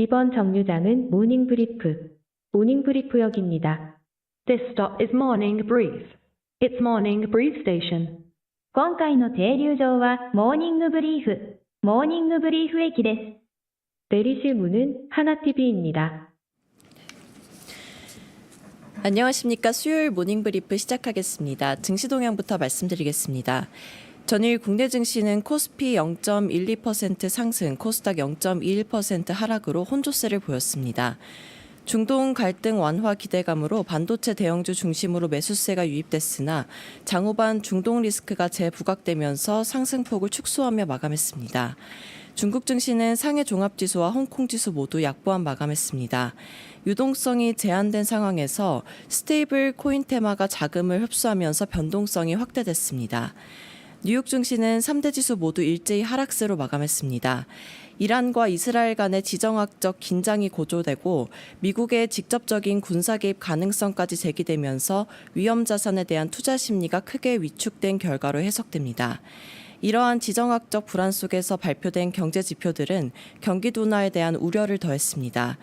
이번 정류장은 모닝 브리프, 모닝 브리프역입니다. This stop is Morning Brief. It's Morning Brief Station. 今回の停留場はモーニングブリーフ、モーニングブリーフ駅です。 내리실 문은 하나TV입니다. 안녕하십니까. 수요일 모닝 브리프 시작하겠습니다. 증시 동향부터 말씀드리겠습니다. 전일 국내 증시는 코스피 0.12% 상승, 코스닥 0.21% 하락으로 혼조세를 보였습니다. 중동 갈등 완화 기대감으로 반도체 대형주 중심으로 매수세가 유입됐으나 장후반 중동 리스크가 재부각되면서 상승폭을 축소하며 마감했습니다. 중국 증시는 상해 종합지수와 홍콩 지수 모두 약보한 마감했습니다. 유동성이 제한된 상황에서 스테이블 코인 테마가 자금을 흡수하면서 변동성이 확대됐습니다. 뉴욕 증시는 3대 지수 모두 일제히 하락세로 마감했습니다. 이란과 이스라엘 간의 지정학적 긴장이 고조되고 미국의 직접적인 군사 개입 가능성까지 제기되면서 위험 자산에 대한 투자 심리가 크게 위축된 결과로 해석됩니다. 이러한 지정학적 불안 속에서 발표된 경제 지표들은 경기 둔화에 대한 우려를 더했습니다.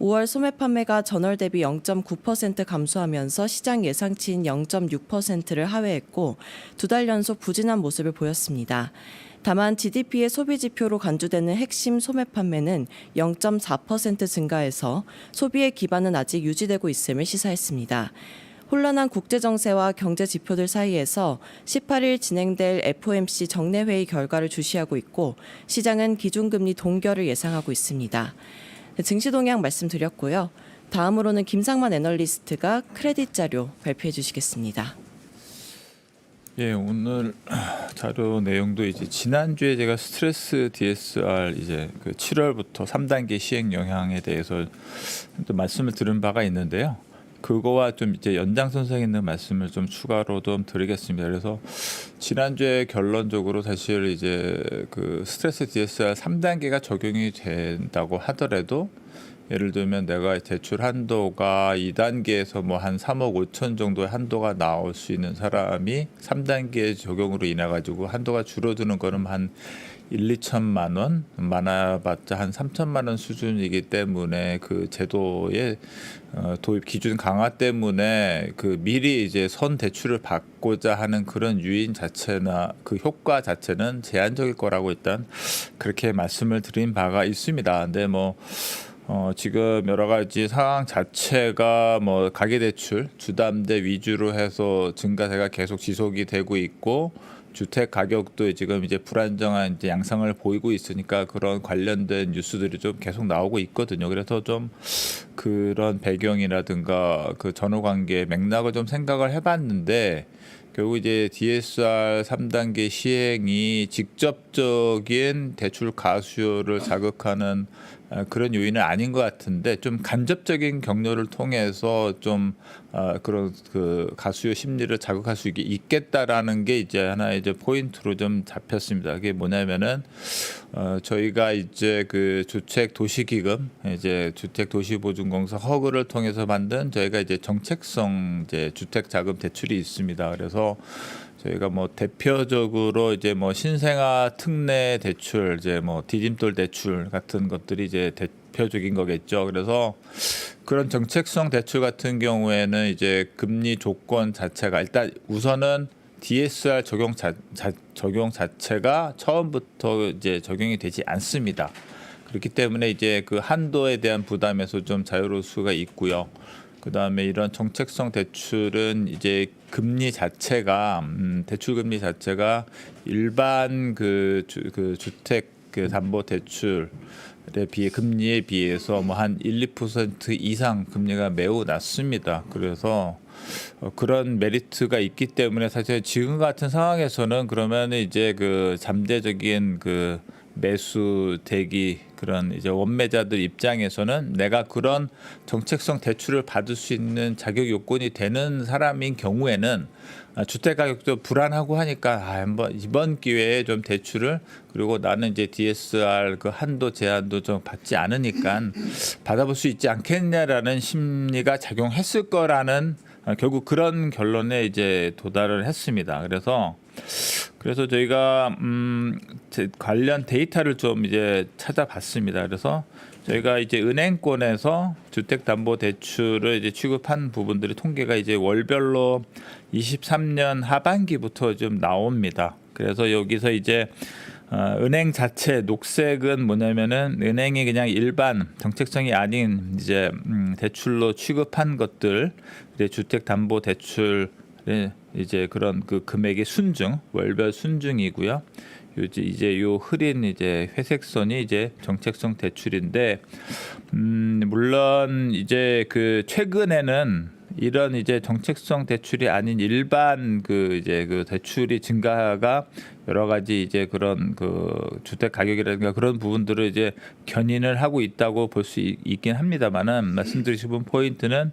5월 소매 판매가 전월 대비 0.9% 감소하면서 시장 예상치인 0.6%를 하회했고 두 달 연속 부진한 모습을 보였습니다. 다만 GDP의 소비 지표로 간주되는 핵심 소매 판매는 0.4% 증가해서 소비의 기반은 아직 유지되고 있음을 시사했습니다. 혼란한 국제 정세와 경제 지표들 사이에서 18일 진행될 FOMC 정례회의 결과를 주시하고 있고 시장은 기준금리 동결을 예상하고 있습니다. 증시 동향 말씀드렸고요. 다음으로는 김상만 애널리스트가 크레딧 자료 발표해 주시겠습니다. 예, 오늘 자료 내용도 이제 지난주에 제가 스트레스 DSR 이제 그 7월부터 3단계 시행 영향에 대해서 또 말씀을 들은 바가 있는데요. 그거와 좀 이제 연장선상에 있는 말씀을 좀 추가로 좀 드리겠습니다. 그래서 지난주에 결론적으로 사실 이제 그 스트레스 DSR 3단계가 적용이 된다고 하더라도 예를 들면 내가 대출 한도가 2단계에서 뭐 한 3억 5천 정도의 한도가 나올 수 있는 사람이 3단계 적용으로 인해 가지고 한도가 줄어드는 거는 한 1, 2천만 원 많아봤자 한 3천만 원 수준이기 때문에 그 제도의 어, 도입 기준 강화 때문에 그 미리 이제 선 대출을 받고자 하는 그런 유인 자체나 그 효과 자체는 제한적일 거라고 일단 그렇게 말씀을 드린 바가 있습니다. 근데 뭐 어, 지금 여러 가지 상황 자체가 뭐 가계 대출 주담대 위주로 해서 증가세가 계속 지속이 되고 있고 주택 가격도 지금 이제 불안정한 이제 양상을 보이고 있으니까 그런 관련된 뉴스들이 좀 계속 나오고 있거든요. 그래서 좀 그런 배경이라든가 그 전후 관계 맥락을 좀 생각을 해봤는데 결국 이제 DSR 3단계 시행이 직접적인 대출 가수요를 자극하는 아, 그런 요인은 아닌 것 같은데 좀 간접적인 경로를 통해서 좀 아, 그런 그 가수요 심리를 자극할 수 있겠다라는 게 이제 하나 이제 포인트로 좀 잡혔습니다. 그게 뭐냐면은 어, 저희가 이제 그 주택 도시기금 이제 주택 도시보증공사 허그를 통해서 만든 저희가 이제 정책성 이제 주택 자금 대출이 있습니다. 그래서 저희가 뭐 대표적으로 이제 뭐 신생아 특례 대출, 이제 뭐 디딤돌 대출 같은 것들이 이제 대표적인 거겠죠. 그래서 그런 정책성 대출 같은 경우에는 이제 금리 조건 자체가 일단 우선은 DSR 적용 자, 자, 적용 자체가 처음부터 이제 적용이 되지 않습니다. 그렇기 때문에 이제 그 한도에 대한 부담에서 좀 자유로울 수가 있고요. 그 다음에 이런 정책성 대출은 이제 금리 자체가 음, 대출 금리 자체가 일반 그, 주, 그 주택 그 담보 대출 에 비해 금리에 비해서 뭐 한 1, 2% 이상 금리가 매우 낮습니다. 그래서 어, 그런 메리트가 있기 때문에 사실 지금 같은 상황에서는 그러면 이제 그 잠재적인 그 매수 대기 그런 이제 원매자들 입장에서는 내가 그런 정책성 대출을 받을 수 있는 자격 요건이 되는 사람인 경우에는 아, 주택 가격도 불안하고 하니까 아, 한번 이번 기회에 좀 대출을 그리고 나는 이제 DSR 그 한도 제한도 좀 받지 않으니까 받아볼 수 있지 않겠냐라는 심리가 작용했을 거라는 아, 결국 그런 결론에 이제 도달을 했습니다. 그래서 그래서 저희가 음, 제 관련 데이터를 좀 이제 찾아봤습니다. 그래서 저희가 이제 은행권에서 주택담보대출을 이제 취급한 부분들이 통계가 이제 월별로 23년 하반기부터 좀 나옵니다. 그래서 여기서 이제 어, 은행 자체 녹색은 뭐냐면은 은행이 그냥 일반 정책성이 아닌 이제 음, 대출로 취급한 것들 이제 주택담보대출의 이제 그런 그 금액의 순증 월별 순증이고요. 요지 이제 요 흐린 이제 회색 선이 이제 정책성 대출인데 음 물론 이제 그 최근에는 이런 이제 정책성 대출이 아닌 일반 그 이제 그 대출이 증가가 여러 가지 이제 그런 그 주택 가격이라든가 그런 부분들을 이제 견인을 하고 있다고 볼 수 있긴 합니다만은 말씀드리고 싶은 포인트는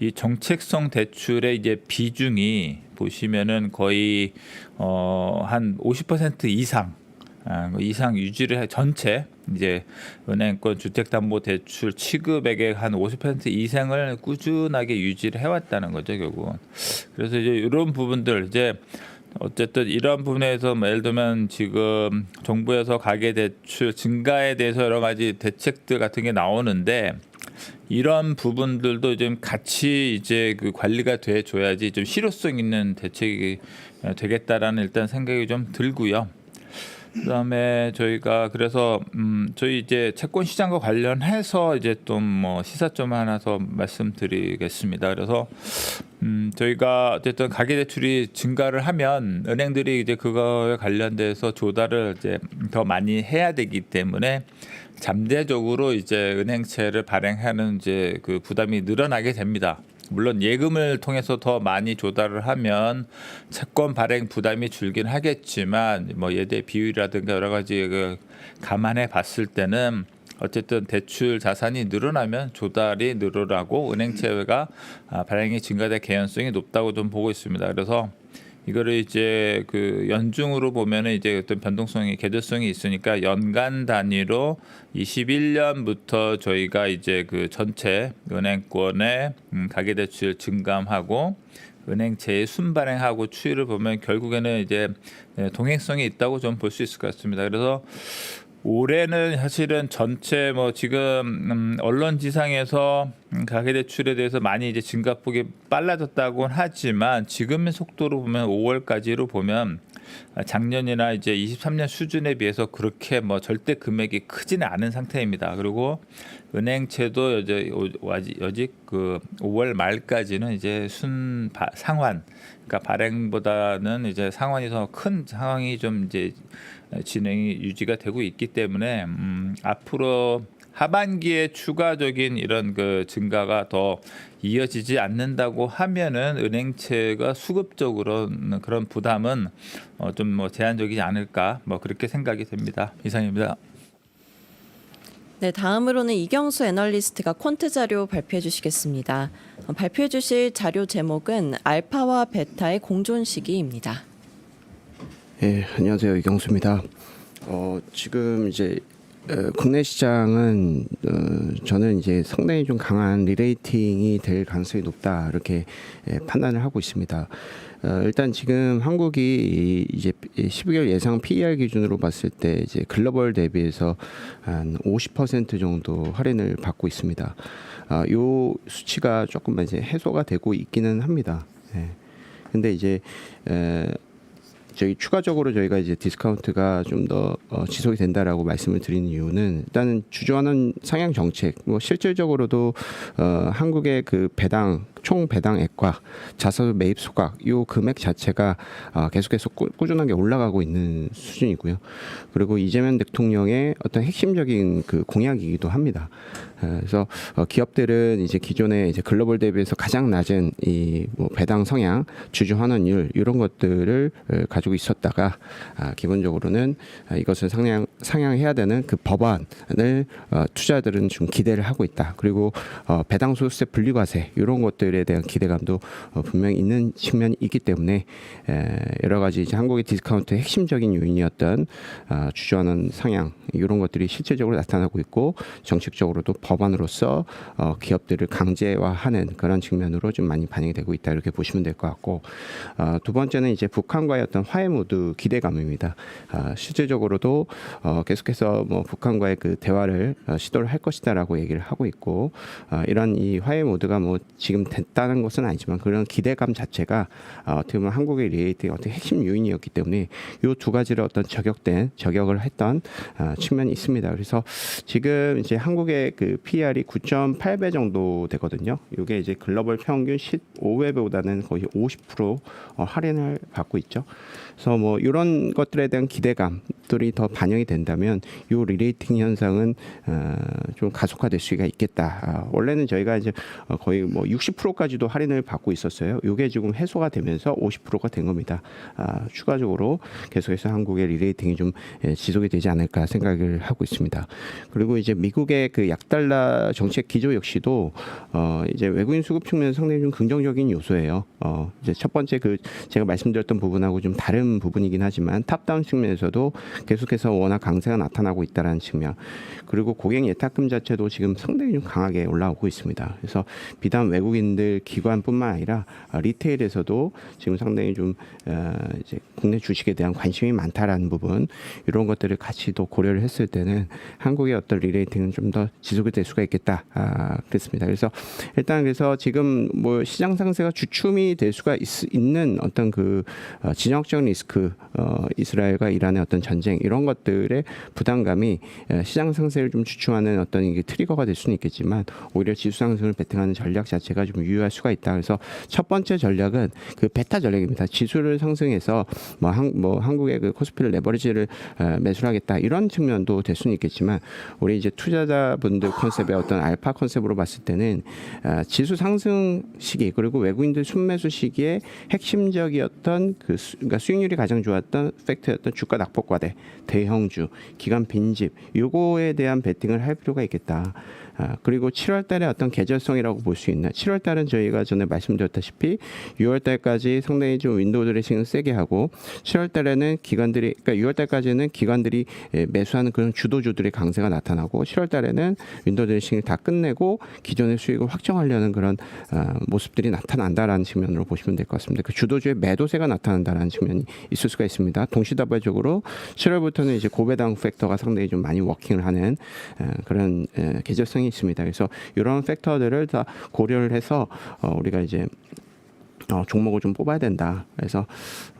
이 정책성 대출의 이제 비중이 보시면은 거의 어한 50% 이상 아, 그 이상 유지를 해 전체 이제 은행권 주택담보대출 취급액의 한 50% 이상을 꾸준하게 유지를 해왔다는 거죠 결국은. 그래서 이제 이런 부분들 이제 어쨌든 이런 부분에서 뭐 예를 들면 지금 정부에서 가계 대출 증가에 대해서 여러 가지 대책들 같은 게 나오는데 이런 부분들도 좀 같이 이제 그 관리가 돼 줘야지 좀 실효성 있는 대책이 되겠다라는 일단 생각이 좀 들고요. 그다음에 저희가 그래서 음 저희 이제 채권 시장과 관련해서 이제 좀뭐 시사점 하나 더 말씀드리겠습니다. 그래서 음 저희가 어쨌든 가계 대출이 증가를 하면 은행들이 이제 그거에 관련돼서 조달을 이제 더 많이 해야 되기 때문에 잠재적으로 이제 은행채를 발행하는 이제 그 부담이 늘어나게 됩니다. 물론 예금을 통해서 더 많이 조달을 하면 채권 발행 부담이 줄긴 하겠지만 뭐 예대 비율이라든가 여러 가지 그 감안해 봤을 때는 어쨌든 대출 자산이 늘어나면 조달이 늘어나고 은행채가 아, 발행이 증가될 개연성이 높다고 좀 보고 있습니다. 그래서 이거를 이제 그 연중으로 보면은 이제 어떤 변동성이 계절성이 있으니까 연간 단위로 21년부터 저희가 이제 그 전체 은행권의 음, 가계대출 증감하고 은행채의 순발행하고 추이를 보면 결국에는 이제 네, 동행성이 있다고 좀 볼 수 있을 것 같습니다. 그래서 올해는 사실은 전체 뭐 지금 음, 언론 지상에서 음, 가계 대출에 대해서 많이 이제 증가폭이 빨라졌다고는 하지만 지금의 속도로 보면 5월까지로 보면 작년이나 이제 23년 수준에 비해서 그렇게 뭐 절대 금액이 크지는 않은 상태입니다. 그리고 은행채도 여제 여직, 여직 그 5월 말까지는 이제 순 바, 상환 그러니까 발행보다는 이제 상환이 더 큰 상황이 좀 이제 진행이 유지가 되고 있기 때문에 음, 앞으로 하반기에 추가적인 이런 그 증가가 더 이어지지 않는다고 하면은 은행채가 수급적으로 그런 부담은 어, 좀 뭐 제한적이지 않을까 뭐 그렇게 생각이 됩니다. 이상입니다. 네, 다음으로는 이경수 애널리스트가 콘트 자료 발표해 주시겠습니다. 어, 발표해 주실 자료 제목은 알파와 베타의 공존 시기입니다. 예, 안녕하세요. 이경수입니다. 어, 지금 이제 어, 국내 시장은 어, 저는 이제 상당히 좀 강한 리레이팅이 될 가능성이 높다 이렇게 예, 판단을 하고 있습니다. 어, 일단 지금 한국이 이- 이제 12개월 예상 PER 기준으로 봤을 때 이제 글로벌 대비해서 한 50% 정도 할인을 받고 있습니다. 아, 요 수치가 조금 이제 해소가 되고 있기는 합니다. 예. 근데 이제 에, 저희 추가적으로 저희가 이제 디스카운트가 좀 더 어, 지속이 된다라고 말씀을 드리는 이유는 일단은 주저하는 상향 정책, 뭐 실질적으로도 어, 한국의 그 배당 총 배당액과 자사 매입 소각 요 금액 자체가 어, 계속해서 꾸, 꾸준하게 올라가고 있는 수준이고요. 그리고 이재명 대통령의 어떤 핵심적인 그 공약이기도 합니다. 어, 그래서 어, 기업들은 이제 기존에 이제 글로벌 대비해서 가장 낮은 이 뭐 배당 성향, 주주 환원율 이런 것들을 어, 가지고 있었다가 아, 기본적으로는 아, 이것을 상향 상향해야 되는 그 법안을 어, 투자들은 좀 기대를 하고 있다. 그리고 어, 배당 소득세 분리과세 이런 것들 이 것들에 대한 기대감도 어, 분명히 있는 측면이 있기 때문에 에, 여러 가지 이제 한국의 디스카운트의 핵심적인 요인이었던 아, 주저하는 상향 이런 것들이 실제적으로 나타나고 있고 정책적으로도 법안으로서 어, 기업들을 강제화하는 그런 측면으로 좀 많이 반영이 되고 있다 이렇게 보시면 될 것 같고 어, 두 번째는 이제 북한과의 어떤 화해 모드 기대감입니다. 아, 실제적으로도 어, 계속해서 뭐 북한과의 그 대화를 어, 시도를 할 것이다라고 얘기를 하고 있고 어, 이런 이 화해 모드가 뭐 지금 됐다는 것은 아니지만 그런 기대감 자체가 어, 어떻게 보면 한국의 리에이트의 어떤 핵심 요인이었기 때문에 이 두 가지를 어떤 저격된 저격을 했던 어, 측면이 있습니다. 그래서 지금 이제 한국의 그 PR이 9.8배 정도 되거든요. 이게 이제 글로벌 평균 15배보다는 거의 50% 어, 할인을 받고 있죠. 그래서 뭐 이런 것들에 대한 기대감들이 더 반영이 된다면 이 리레이팅 현상은 어, 좀 가속화될 수가 있겠다. 아, 원래는 저희가 이제 어, 거의 뭐 60%까지도 할인을 받고 있었어요. 이게 지금 해소가 되면서 50%가 된 겁니다. 아, 추가적으로 계속해서 한국의 리레이팅이 좀 예, 지속이 되지 않을까 생각을 하고 있습니다. 그리고 이제 미국의 그 약달러 정책 기조 역시도 어, 이제 외국인 수급 측면에서 상당히 좀 긍정적인 요소예요. 어, 이제 첫 번째 그 제가 말씀드렸던 부분하고 좀 다른 부분이긴 하지만 탑다운 측면에서도 계속해서 워낙 강세가 나타나고 있다라는 측면. 그리고 고객 예탁금 자체도 지금 상당히 좀 강하게 올라오고 있습니다. 그래서 비단 외국인들 기관뿐만 아니라 어, 리테일에서도 지금 상당히 좀 어, 이제 국내 주식에 대한 관심이 많다라는 부분 이런 것들을 같이 또 고려를 했을 때는 한국의 어떤 리레이팅은 좀 더 지속이 될 수가 있겠다. 아, 그렇습니다. 그래서 일단 그래서 지금 뭐 시장 상세가 주춤이 될 수가 있, 는 어떤 그 어, 진영적 리스크, 어, 이스라엘과 이란의 어떤 전쟁 이런 것들의 부담감이 에, 시장 상세를 좀 주춤하는 어떤 이게 트리거가 될 수는 있겠지만 오히려 지수 상승을 베팅하는 전략 자체가 좀 유효할 수가 있다. 그래서 첫 번째 전략은 그 베타 전략입니다. 지수를 상승해서 뭐, 한, 뭐 한국의 그 코스피를 레버리지를 에, 매수하겠다 이런 측면도 될 수는 있겠지만 우리 이제 투자자분들 컨셉의 어떤 알파 컨셉으로 봤을 때는 아, 지수 상승 시기 그리고 외국인들 순매수 시기에 핵심적이었던 그 수, 그러니까 수익률 이 가장 좋았던 팩트였던 주가 낙폭과대 대형주 기간 빈집 요거에 대한 베팅을 할 필요가 있겠다. 아, 그리고 7월 달에 어떤 계절성이라고 볼 수 있는 7월 달은 저희가 전에 말씀드렸다시피 6월 달까지 상당히 좀 윈도우 드레싱을 세게 하고 7월 달에는 기관들이 그러니까 6월 달까지는 기관들이 예, 매수하는 그런 주도주들의 강세가 나타나고 7월 달에는 윈도우 드레싱을 다 끝내고 기존의 수익을 확정하려는 그런 아, 모습들이 나타난다라는 측면으로 보시면 될 것 같습니다. 그 주도주의 매도세가 나타난다라는 측면이 있을 수가 있습니다. 동시다발적으로 7월부터는 이제 고배당 팩터가 상당히 좀 많이 워킹을 하는 어, 그런 에, 계절성이 있습니다. 그래서 이런 팩터들을 다 고려를 해서 어, 우리가 이제 어, 종목을 좀 뽑아야 된다. 그래서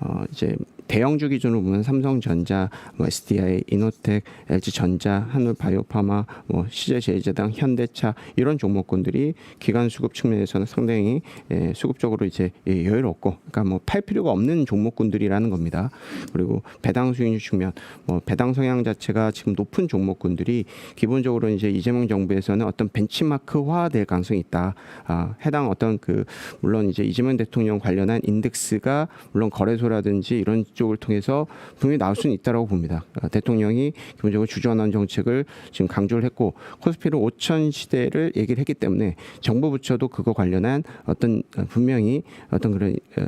어, 이제 대형주 기준으로 보면 삼성전자, 뭐 SDI, 이노텍, LG전자, 한울바이오파마, 뭐 CJ제일제당, 현대차 이런 종목군들이 기관 수급 측면에서는 상당히 예, 수급적으로 이제 예, 여유롭고, 그러니까 뭐 팔 필요가 없는 종목군들이라는 겁니다. 그리고 배당 수익률 측면, 뭐 배당 성향 자체가 지금 높은 종목군들이 기본적으로 이제 이재명 정부에서는 어떤 벤치마크화될 가능성이 있다. 아, 해당 어떤 그 물론 이제 이재명 대통령 관련한 인덱스가 물론 거래소라든지 이런 쪽을 통해서 분명히 나올 수는 있다라고 봅니다. 아, 대통령이 기본적으로 주저하는 정책을 지금 강조를 했고 코스피를 5천 시대를 얘기를 했기 때문에 정부 부처도 그거 관련한 어떤 어, 분명히 어떤 그런 어,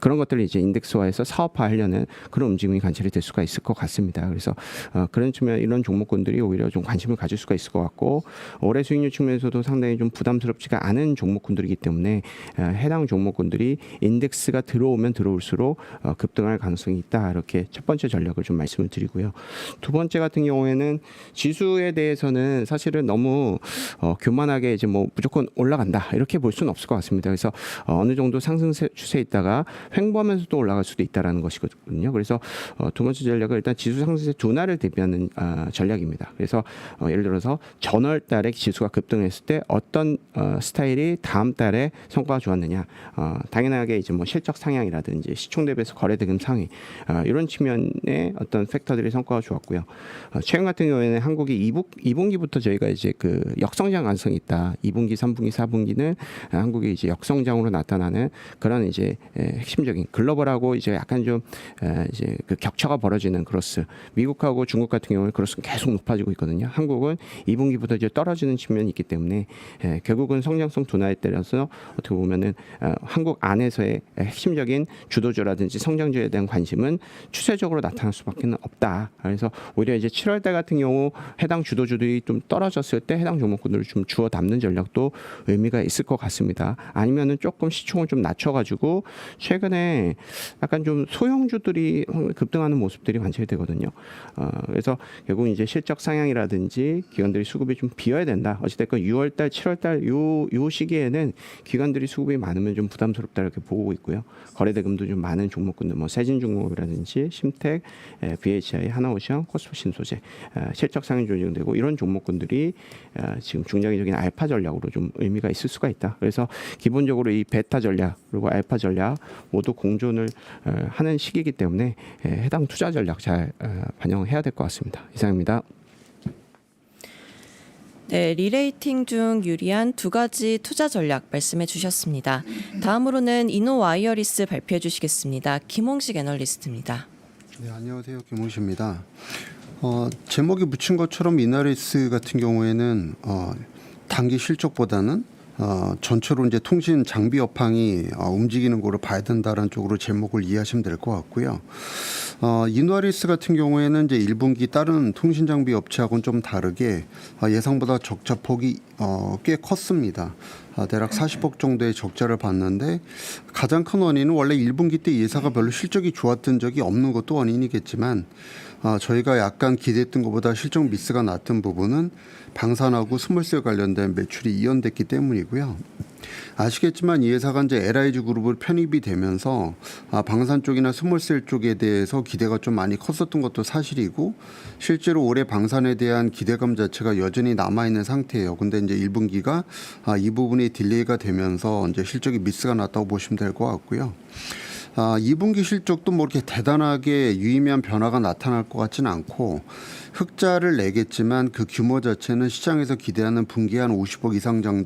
그런 것들을 이제 인덱스화해서 사업화하려는 그런 움직임이 관찰이 될 수가 있을 것 같습니다. 그래서 어, 그런 측면 이런 종목군들이 오히려 좀 관심을 가질 수가 있을 것 같고 올해 수익률 측면에서도 상당히 좀 부담스럽지가 않은 종목군들이기 때문에 어, 해당 종목군들이 인덱스가 들어오면 들어올수록 어, 급등 할 가능성이 있다 이렇게 첫 번째 전략을 좀 말씀을 드리고요. 두 번째 같은 경우에는 지수에 대해서는 사실은 너무 어, 교만하게 이제 뭐 무조건 올라간다 이렇게 볼 수는 없을 것 같습니다. 그래서 어, 어느 정도 상승 세- 추세에 있다가 횡보하면서 또 올라갈 수도 있다라는 것이거든요. 그래서 어, 두 번째 전략은 일단 지수 상승세 둔화를 대비하는 아, 전략입니다. 그래서 어, 예를 들어서 전월 달에 지수가 급등했을 때 어떤 어, 스타일이 다음 달에 성과가 좋았느냐 어, 당연하게 이제 뭐 실적 상향이라든지 시총 대비해서 거래 등좀 상위 아, 이런 측면의 어떤 팩터들의 성과가 좋았고요. 어, 최근 같은 경우에는 한국이 2분, 2분기부터 저희가 이제 그 역성장 가능성이 있다. 2분기, 3분기, 4분기는 한국이 이제 역성장으로 나타나는 그런 이제 에, 핵심적인 글로벌하고 이제 약간 좀 에, 이제 그 격차가 벌어지는 그로스. 미국하고 중국 같은 경우는 그로스는 계속 높아지고 있거든요. 한국은 2분기부터 이제 떨어지는 측면이 있기 때문에 에, 결국은 성장성 둔화에 따라서 어떻게 보면은 어, 한국 안에서의 핵심적인 주도주라든지 성장 주에 대한 관심은 추세적으로 나타날 수밖에 없다. 그래서 오히려 이제 7월 달 같은 경우 해당 주도주들이 좀 떨어졌을 때 해당 종목군들을 좀 주워 담는 전략도 의미가 있을 것 같습니다. 아니면은 조금 시총을 좀 낮춰가지고 최근에 약간 좀 소형주들이 급등하는 모습들이 관찰이 되거든요. 어, 그래서 결국 이제 실적 상향이라든지 기관들이 수급이 좀 비어야 된다. 어찌됐건 6월달, 7월달 요, 요 시기에는 기관들이 수급이 많으면 좀 부담스럽다 이렇게 보고 있고요. 거래대금도 좀 많은 종목군들, 뭐 세진중공업이라든지 심텍, 에, BHI, 하나오션, 코스모 신소재, 에, 실적 상향 조정되고 이런 종목군들이 에, 지금 중장기적인 알파 전략으로 좀 의미가 있을 수가 있다. 그래서 기본적으로 이 베타 전략 그리고 알파 전략 모두 공존을 에, 하는 시기이기 때문에 에, 해당 투자 전략 잘 에, 반영해야 될 것 같습니다. 이상입니다. 네, 리레이팅 중 유리한 두 가지 투자 전략 말씀해 주셨습니다. 다음으로는 이노와이어리스 발표해 주시겠습니다. 김홍식 애널리스트입니다. 네, 안녕하세요. 김홍식입니다. 어, 제목이 붙인 것처럼 이나리스 같은 경우에는 어, 단기 실적보다는 어, 전체로 이제 통신 장비 업황이 어, 움직이는 거로 봐야 된다는 쪽으로 제목을 이해하시면 될 것 같고요. 어, 이누아리스 같은 경우에는 이제 1분기 다른 통신 장비 업체하고는 좀 다르게 어, 예상보다 적자 폭이 어, 꽤 컸습니다. 아, 대략 40억 정도의 적자를 봤는데 가장 큰 원인은 원래 1분기 때 예사가 별로 실적이 좋았던 적이 없는 것도 원인이겠지만 아, 저희가 약간 기대했던 것보다 실적 미스가 났던 부분은 방산하고 스몰셀 관련된 매출이 이연됐기 때문이고요. 아시겠지만 이 회사가 이제 LIG 그룹을 편입이 되면서 아, 방산 쪽이나 스몰셀 쪽에 대해서 기대가 좀 많이 컸었던 것도 사실이고 실제로 올해 방산에 대한 기대감 자체가 여전히 남아 있는 상태예요. 근데 이제 1분기가 아, 이 부분이 딜레이가 되면서 이제 실적이 미스가 났다고 보시면 될 것 같고요. 아, 2분기 실적도 뭐 이렇게 대단하게 유의미한 변화가 나타날 것 같지는 않고 흑자를 내겠지만 그 규모 자체는 시장에서 기대하는 분기 한 50억 이상 장, 어,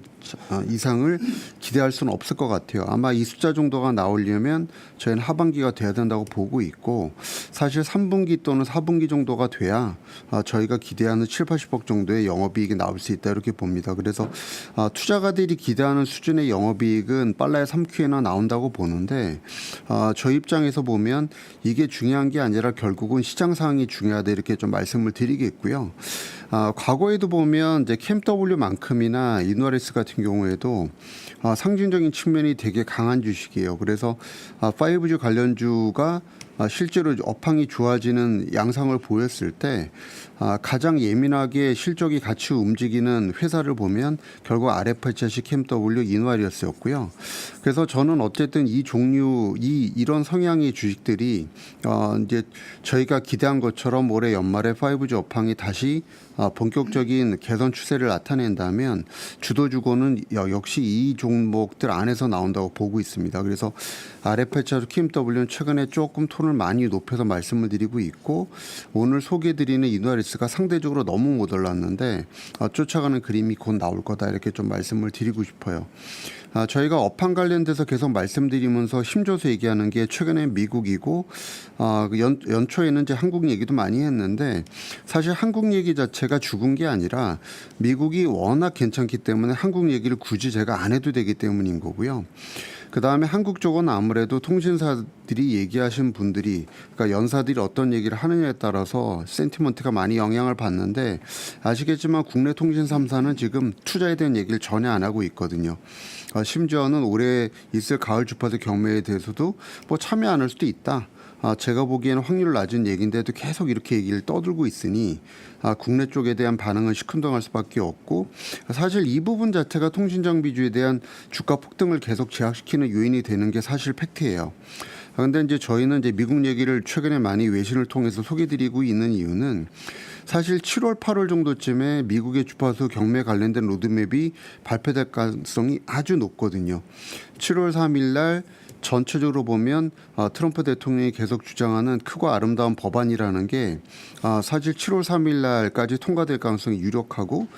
이상을 기대할 수는 없을 것 같아요. 아마 이 숫자 정도가 나오려면 저희는 하반기가 돼야 된다고 보고 있고 사실 3분기 또는 4분기 정도가 돼야 아, 저희가 기대하는 7, 80억 정도의 영업이익이 나올 수 있다 이렇게 봅니다. 그래서 아, 투자가들이 기대하는 수준의 영업이익은 빨라야 3Q에나 나온다고 보는데 아, 저희 입장에서 보면 이게 중요한 게 아니라 결국은 시장 상황이 중요하다 이렇게 좀 말씀을 드리겠고요. 아, 과거에도 보면 이제 캠W만큼이나 이노아레스 같은 경우에도 아, 상징적인 측면이 되게 강한 주식이에요. 그래서 아, 5G 관련주가 아, 실제로 업황이 좋아지는 양상을 보였을 때 아, 가장 예민하게 실적이 같이 움직이는 회사를 보면 결국 RFHC 캠W 이누아리였었고요. 그래서 저는 어쨌든 이 종류 이 이런 성향의 주식들이 어, 이제 저희가 기대한 것처럼 올해 연말에 5G 업황이 다시 아, 본격적인 개선 추세를 나타낸다면 주도주고는 여- 역시 이 종목들 안에서 나온다고 보고 있습니다. 그래서 RFH와 KMW는 최근에 조금 톤을 많이 높여서 말씀을 드리고 있고 오늘 소개드리는 이누아리스 가 상대적으로 너무 못 올랐는데 아, 쫓아가는 그림이 곧 나올 거다 이렇게 좀 말씀을 드리고 싶어요. 아, 저희가 업황 관련돼서 계속 말씀드리면서 힘줘서 얘기하는 게 최근에 미국이고 아, 그 연, 연초에는 이제 한국 얘기도 많이 했는데 사실 한국 얘기 자체가 죽은 게 아니라 미국이 워낙 괜찮기 때문에 한국 얘기를 굳이 제가 안 해도 되기 때문인 거고요. 그 다음에 한국 쪽은 아무래도 통신사들이 얘기하신 분들이 그러니까 연사들이 어떤 얘기를 하느냐에 따라서 센티먼트가 많이 영향을 받는데 아시겠지만 국내 통신 3사는 지금 투자에 대한 얘기를 전혀 안 하고 있거든요. 어, 심지어는 올해 있을 가을 주파수 경매에 대해서도 뭐 참여 안 할 수도 있다. 아, 제가 보기에는 확률 낮은 얘기인데도 계속 이렇게 얘기를 떠들고 있으니 아, 국내 쪽에 대한 반응은 시큰둥할 수밖에 없고 사실 이 부분 자체가 통신 장비주에 대한 주가 폭등을 계속 제약시키는 요인이 되는 게 사실 팩트예요. 아, 근데 이제 저희는 이제 미국 얘기를 최근에 많이 외신을 통해서 소개드리고 있는 이유는 사실 7월, 8월 정도쯤에 미국의 주파수 경매 관련된 로드맵이 발표될 가능성이 아주 높거든요. 7월 3일 날 전체적으로 보면 어, 트럼프 대통령이 계속 주장하는 크고 아름다운 법안이라는 게 어, 사실 7월 3일 날까지 통과될 가능성이 유력하고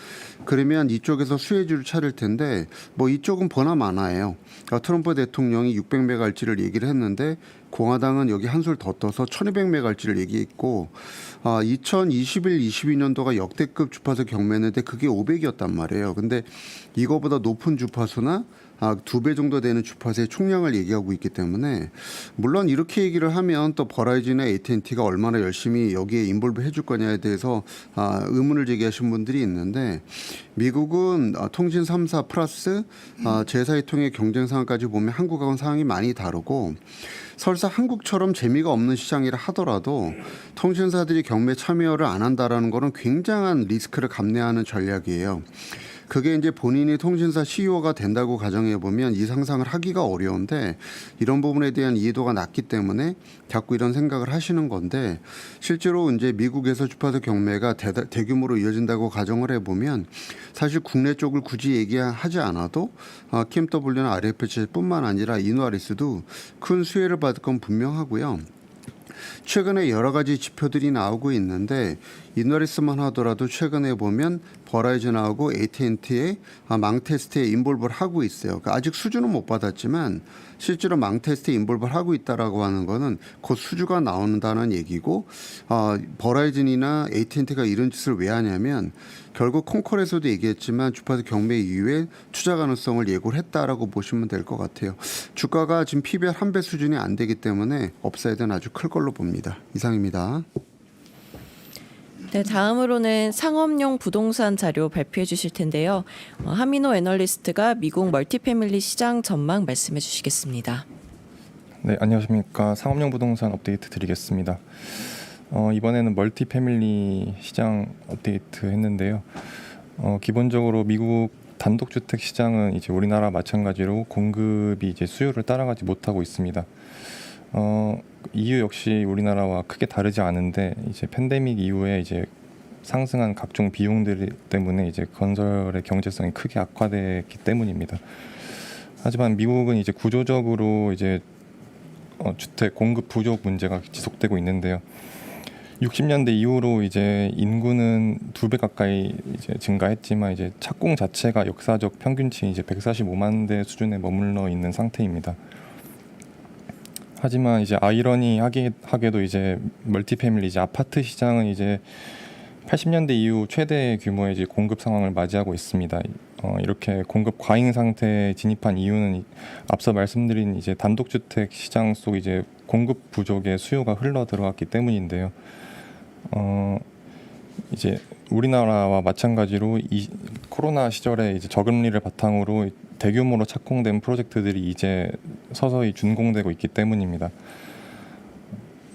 그러면 이쪽에서 수혜주를 차릴 텐데 뭐 이쪽은 보나 마나예요. 어, 트럼프 대통령이 600메가할지를 얘기를 했는데 공화당은 여기 한술 더 떠서 1200메가할지를 얘기했고 어, 2021, 22년도가 역대급 주파수 경매였는데 그게 500이었단 말이에요. 근데 이거보다 높은 주파수나 아, 두 배 정도 되는 주파수의 총량을 얘기하고 있기 때문에 물론 이렇게 얘기를 하면 또 버라이즌이나 AT&T가 얼마나 열심히 여기에 인볼브 해줄 거냐에 대해서 아, 의문을 제기하신 분들이 있는데 미국은 아, 통신 3사 플러스 아, 제4의 통의 경쟁 상황까지 보면 한국하고는 상황이 많이 다르고 설사 한국처럼 재미가 없는 시장이라 하더라도 통신사들이 경매 참여를 안 한다라는 거는 굉장한 리스크를 감내하는 전략이에요. 그게 이제 본인이 통신사 CEO가 된다고 가정해 보면 이 상상을 하기가 어려운데 이런 부분에 대한 이해도가 낮기 때문에 자꾸 이런 생각을 하시는 건데 실제로 이제 미국에서 주파수 경매가 대, 대규모로 이어진다고 가정을 해 보면 사실 국내 쪽을 굳이 얘기하지 않아도 어, KMW나 RFC뿐만 아니라 이노아리스도 큰 수혜를 받을 건 분명하고요. 최근에 여러 가지 지표들이 나오고 있는데 이너리스만 하더라도 최근에 보면 버라이즌하고 AT&T의 아, 망 테스트에 인볼브를 하고 있어요. 그러니까 아직 수주는 못 받았지만 실제로 망 테스트에 인볼브를 하고 있다라고 하는 거는 곧 수주가 나온다는 얘기고 어, 버라이즌이나 AT&T가 이런 짓을 왜 하냐면 결국 콩콜에서도 얘기했지만 주파수 경매 이후에 투자 가능성을 예고를 했다라고 보시면 될 것 같아요. 주가가 지금 PBR 한 배 수준이 안 되기 때문에 업사이드는 아주 클 걸로 봅니다. 이상입니다. 네, 다음으로는 상업용 부동산 자료 발표해 주실 텐데요. 어, 하미노 애널리스트가 미국 멀티패밀리 시장 전망 말씀해 주시겠습니다. 네, 안녕하십니까. 상업용 부동산 업데이트 드리겠습니다. 어, 이번에는 멀티 패밀리 시장 업데이트 했는데요. 어, 기본적으로 미국 단독주택 시장은 이제 우리나라 마찬가지로 공급이 이제 수요를 따라가지 못하고 있습니다. 어, 이유 역시 우리나라와 크게 다르지 않은데 이제 팬데믹 이후에 이제 상승한 각종 비용들 때문에 이제 건설의 경제성이 크게 악화됐기 때문입니다. 하지만 미국은 이제 구조적으로 이제 어, 주택 공급 부족 문제가 지속되고 있는데요. 60년대 이후로 이제 인구는 두 배 가까이 이제 증가했지만 이제 착공 자체가 역사적 평균치 이제 145만 대 수준에 머물러 있는 상태입니다. 하지만 이제 아이러니하게 하게도 이제 멀티패밀리 이제 아파트 시장은 이제 80년대 이후 최대 규모의 이제 공급 상황을 맞이하고 있습니다. 어, 이렇게 공급 과잉 상태에 진입한 이유는 이- 앞서 말씀드린 이제 단독주택 시장 속 이제 공급 부족의 수요가 흘러 들어왔기 때문인데요. 어, 이제 우리나라와 마찬가지로 이 코로나 시절에 이제 저금리를 바탕으로 대규모로 착공된 프로젝트들이 이제 서서히 준공되고 있기 때문입니다.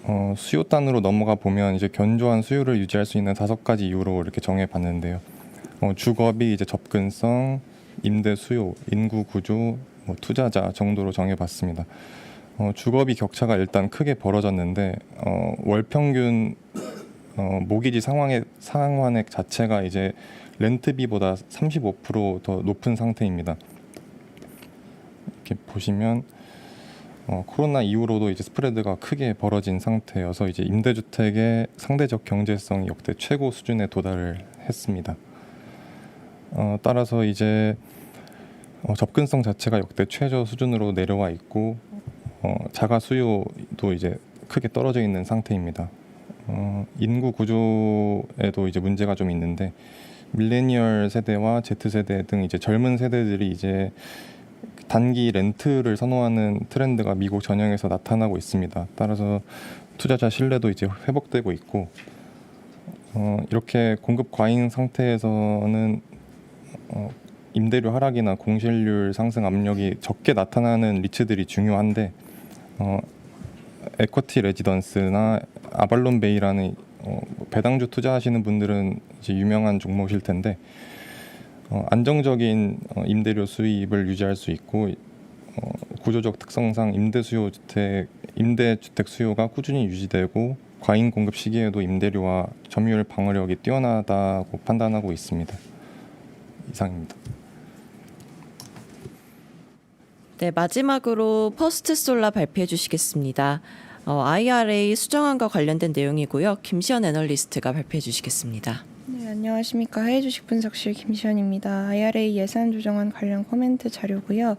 어, 수요 단으로 넘어가 보면 이제 견조한 수요를 유지할 수 있는 다섯 가지 이유로 이렇게 정해 봤는데요. 어, 주거비 이제 접근성, 임대 수요, 인구 구조, 뭐 투자자 정도로 정해 봤습니다. 어, 주거비 격차가 일단 크게 벌어졌는데 어, 월 평균 어, 모기지 상황의 상환액 자체가 이제 렌트비보다 35%더 높은 상태입니다. 이렇게 보시면 어, 코로나 이후로도 이제 스프레드가 크게 벌어진 상태여서 이제 임대주택의 상대적 경제성이 역대 최고 수준에 도달을 했습니다. 어, 따라서 이제 어, 접근성 자체가 역대 최저 수준으로 내려와 있고 어, 자가 수요도 이제 크게 떨어져 있는 상태입니다. 어, 인구 구조에도 이제 문제가 좀 있는데 밀레니얼 세대와 Z 세대 등 이제 젊은 세대들이 이제 단기 렌트를 선호하는 트렌드가 미국 전역에서 나타나고 있습니다. 따라서 투자자 신뢰도 이제 회복되고 있고 어, 이렇게 공급 과잉 상태에서는 어, 임대료 하락이나 공실률 상승 압력이 적게 나타나는 리츠들이 중요한데 어, 에쿼티 레지던스나 아발론 베이라는 어, 배당주 투자하시는 분들은 이제 유명한 종목일 텐데 어, 안정적인 어, 임대료 수입을 유지할 수 있고 어, 구조적 특성상 임대 수요 주택 임대 주택 수요가 꾸준히 유지되고 과잉 공급 시기에도 임대료와 점유율 방어력이 뛰어나다고 판단하고 있습니다. 이상입니다. 네, 마지막으로 퍼스트 솔라 발표해 주시겠습니다. 어, IRA 수정안과 관련된 내용이고요. 김시현 애널리스트가 발표해 주시겠습니다. 네, 안녕하십니까. 해외주식 분석실 김시현입니다. IRA 예산 조정안 관련 코멘트 자료고요.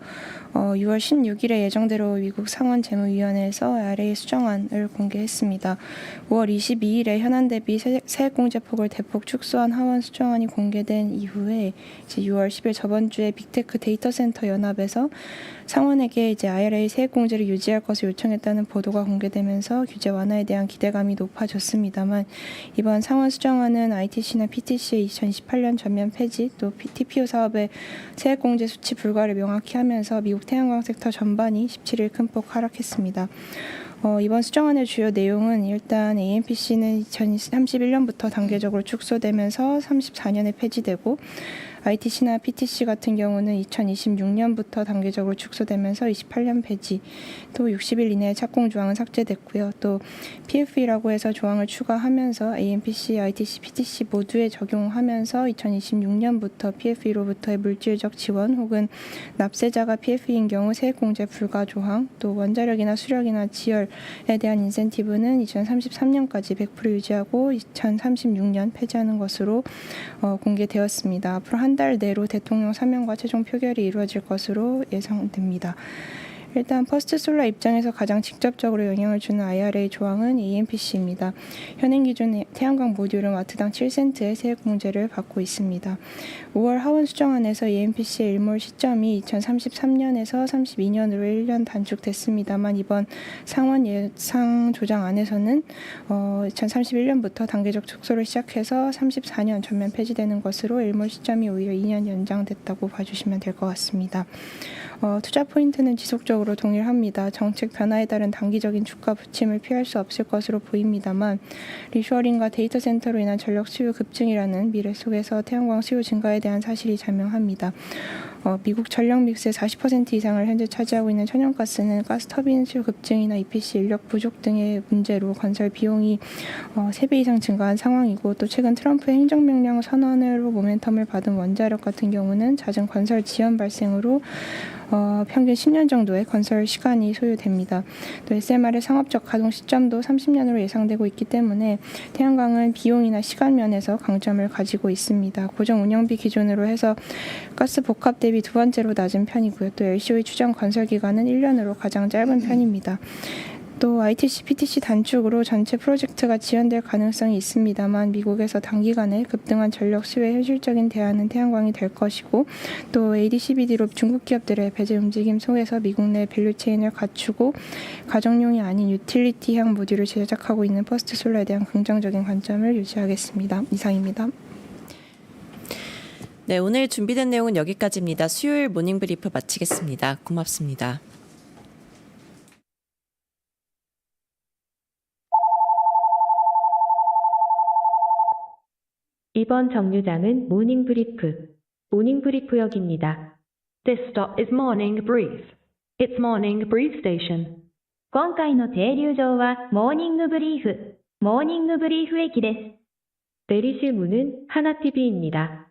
어, 6월 16일에 예정대로 미국 상원 재무위원회에서 IRA 수정안을 공개했습니다. 5월 22일에 현안 대비 세- 세액공제폭을 대폭 축소한 하원 수정안이 공개된 이후에 이제 6월 10일 저번 주에 빅테크 데이터 센터 연합에서 상원에게 이제 IRA 세액공제를 유지할 것을 요청했다는 보도가 공개되면서 규제 완화에 대한 기대감이 높아졌습니다만 이번 상원 수정안은 ITC 나 PTC의 2018년 전면 폐지 또 TPO 사업의 세액공제 수치 불가를 명확히 하면서 미국 태양광 섹터 전반이 17일 큰 폭 하락했습니다. 어, 이번 수정안의 주요 내용은 일단 AMPC는 2031년부터 단계적으로 축소되면서 34년에 폐지되고 ITC나 PTC 같은 경우는 2026년부터 단계적으로 축소되면서 28년 폐지, 또 60일 이내에 착공 조항은 삭제됐고요. 또 PFE라고 해서 조항을 추가하면서 AMPC, ITC, PTC 모두에 적용하면서 2026년부터 PFE로부터의 물질적 지원 혹은 납세자가 PFE인 경우 세액 공제 불가 조항, 또 원자력이나 수력이나 지열에 대한 인센티브는 2033년까지 100% 유지하고 2036년 폐지하는 것으로 어, 공개되었습니다. 앞으로 한달 내로 대통령 사면과 최종 표결이 이루어질 것으로 예상됩니다. 일단 퍼스트 솔라 입장에서 가장 직접적으로 영향을 주는 IRA 조항은 AMPC입니다. 현행 기준 태양광 모듈은 와트당 7센트의 세액 공제를 받고 있습니다. 5월 하원 수정안에서 AMPC의 일몰 시점이 2033년에서 32년으로 1년 단축됐습니다만 이번 상원 예상 조정 안에서는 어, 2031년부터 단계적 축소를 시작해서 34년 전면 폐지되는 것으로 일몰 시점이 오히려 2년 연장됐다고 봐주시면 될 것 같습니다. 어, 투자 포인트는 지속적으로 동일합니다. 정책 변화에 따른 단기적인 주가 부침을 피할 수 없을 것으로 보입니다만 리쇼어링과 데이터 센터로 인한 전력 수요 급증이라는 미래 속에서 태양광 수요 증가에 대한 사실이 자명합니다. 어, 미국 전력 믹스의 40% 이상을 현재 차지하고 있는 천연가스는 가스 터빈 수요 급증이나 EPC 인력 부족 등의 문제로 건설 비용이 어, 3배 이상 증가한 상황이고 또 최근 트럼프 행정명령 선언으로 모멘텀을 받은 원자력 같은 경우는 잦은 건설 지연 발생으로 어, 평균 10년 정도의 건설 시간이 소요됩니다. 또 SMR의 상업적 가동 시점도 30년으로 예상되고 있기 때문에 태양광은 비용이나 시간 면에서 강점을 가지고 있습니다. 고정 운영비 기준으로 해서 가스 복합 대비 두 번째로 낮은 편이고요. 또 LCO의 추정 건설 기간은 1년으로 가장 짧은 편입니다. 또 ITC, PTC 단축으로 전체 프로젝트가 지연될 가능성이 있습니다만 미국에서 단기간에 급등한 전력 수요의 현실적인 대안은 태양광이 될 것이고 또 AD/CVD로 중국 기업들의 배제 움직임 속에서 미국 내 밸류체인을 갖추고 가정용이 아닌 유틸리티형 모듈을 제작하고 있는 퍼스트 솔라에 대한 긍정적인 관점을 유지하겠습니다. 이상입니다. 네, 오늘 준비된 내용은 여기까지입니다. 수요일 모닝 브리프 마치겠습니다. 고맙습니다. 이번 정류장은 모닝 브리프, 모닝 브리프역입니다. This stop is Morning Brief. It's Morning Brief Station. 今回の停留場はモーニングブリーフ、モーニングブリーフ駅です。 내리실 문은 하나TV입니다.